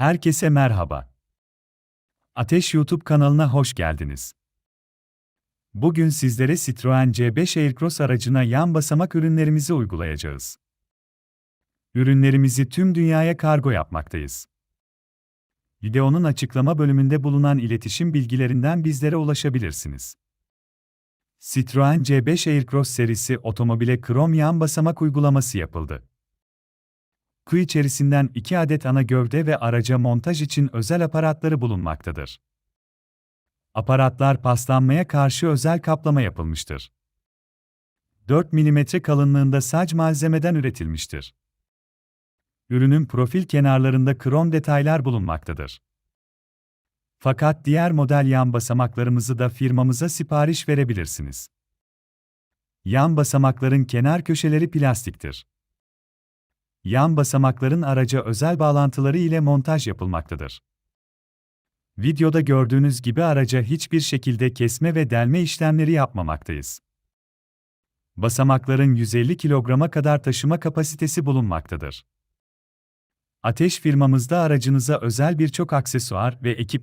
Herkese merhaba. Ateş YouTube kanalına hoş geldiniz. Bugün sizlere Citroen C5 Aircross aracına yan basamak ürünlerimizi uygulayacağız. Ürünlerimizi tüm dünyaya kargo yapmaktayız. Videonun açıklama bölümünde bulunan iletişim bilgilerinden bizlere ulaşabilirsiniz. Citroen C5 Aircross serisi otomobile krom yan basamak uygulaması yapıldı. Ku içerisinden 2 adet ana gövde ve araca montaj için özel aparatları bulunmaktadır. Aparatlar paslanmaya karşı özel kaplama yapılmıştır. 4 mm kalınlığında sac malzemeden üretilmiştir. Ürünün profil kenarlarında krom detaylar bulunmaktadır. Fakat diğer model yan basamaklarımızı da firmamıza sipariş verebilirsiniz. Yan basamakların kenar köşeleri plastiktir. Yan basamakların araca özel bağlantıları ile montaj yapılmaktadır. Videoda gördüğünüz gibi araca hiçbir şekilde kesme ve delme işlemleri yapmamaktayız. Basamakların 150 kilograma kadar taşıma kapasitesi bulunmaktadır. Ateş firmamızda aracınıza özel birçok aksesuar ve ekip